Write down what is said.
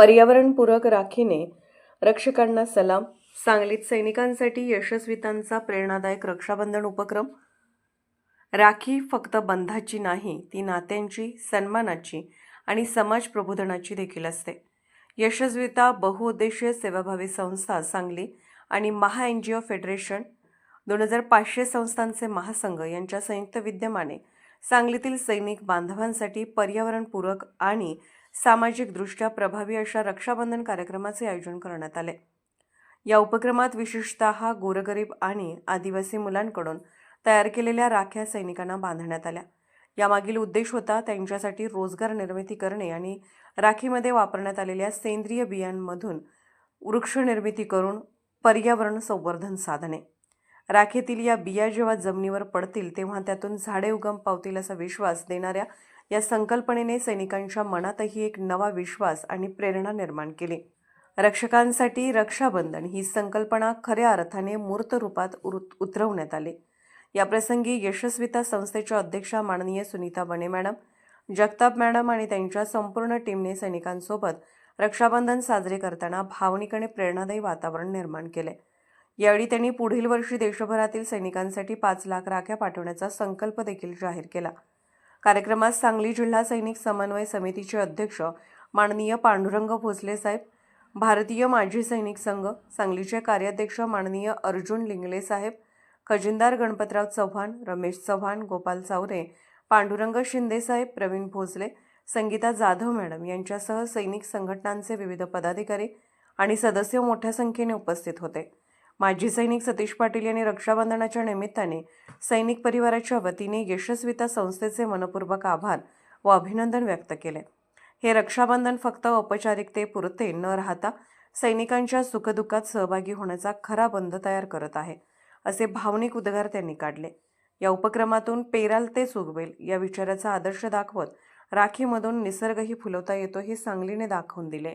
पर्यावरणपूरक राखीने रक्षकांना सलाम. सांगलीत सैनिकांसाठी यशस्वीतांचा प्रेरणादायक रक्षाबंधन उपक्रम. राखी फक्त बंधाची नाही ती नात्यांची सन्मानाची आणि समाज प्रबोधनाची देखील असते. यशस्विता बहुउद्देशीय सेवाभावी संस्था सांगली आणि महा एन जी ओ फेडरेशन दोन हजार पाचशे संस्थांचे महासंघ यांच्या संयुक्त विद्यमाने सांगलीतील सैनिक बांधवांसाठी पर्यावरणपूरक आणि सामाजिकदृष्ट्या प्रभावी अशा रक्षाबंधन कार्यक्रमाचे आयोजन करण्यात आले. या उपक्रमात विशेषतः गोरगरीब आणि आदिवासी मुलांकडून तयार केलेल्या राख्या सैनिकांना बांधण्यात आल्या. यामागील उद्देश होता त्यांच्यासाठी रोजगार निर्मिती करणे आणि राखीमध्ये वापरण्यात आलेल्या सेंद्रिय बियांमधून वृक्षनिर्मिती करून पर्यावरण संवर्धन साधणे. राखेतील या बिया जेव्हा जमिनीवर पडतील तेव्हा त्यातून झाडे उगम पावतील असा विश्वास देणाऱ्या या संकल्पनेने सैनिकांच्या मनातही एक नवा विश्वास आणि प्रेरणा निर्माण केली. रक्षकांसाठी रक्षाबंधन ही संकल्पना खऱ्या अर्थाने मूर्त रूपात उर- उतरवण्यात आली. याप्रसंगी यशस्विता संस्थेच्या अध्यक्षा माननीय सुनीता बने मॅडम जगताप मॅडम आणि त्यांच्या संपूर्ण टीमने सैनिकांसोबत रक्षाबंधन साजरे करताना भावनिक आणि प्रेरणादायी वातावरण निर्माण केले. यावेळी त्यांनी पुढील वर्षी देशभरातील सैनिकांसाठी पाच लाख राख्या पाठवण्याचा संकल्प देखील जाहीर केला. कार्यक्रमात सांगली जिल्हा सैनिक समन्वय समितीचे अध्यक्ष माननीय पांडुरंग भोसले साहेब भारतीय माजी सैनिक संघ सांगलीचे कार्याध्यक्ष माननीय अर्जुन लिंगले साहेब खजिनदार गणपतराव चव्हाण रमेश चव्हाण गोपाल चावरे पांडुरंग शिंदे साहेब प्रवीण भोसले संगीता जाधव मॅडम यांच्यासह सैनिक संघटनांचे विविध पदाधिकारी आणि सदस्य मोठ्या संख्येने उपस्थित होते. माजी सैनिक सतीश पाटील यांनी रक्षाबंधनाच्या निमित्ताने सैनिक परिवाराच्या वतीने यशस्विता संस्थेचे मनपूर्वक आभार व अभिनंदन व्यक्त केले. हे रक्षाबंधन फक्त औपचारिकतेपुरते न राहता सैनिकांच्या सुखदुःखात सहभागी होण्याचा खरा बंध तयार करत आहे असे भावनिक उद्गार त्यांनी काढले. या उपक्रमातून पेराल ते सुगवेल या विचाराचा आदर्श दाखवत राखीमधून निसर्गही फुलवता येतो हे सांगलीने दाखवून दिले.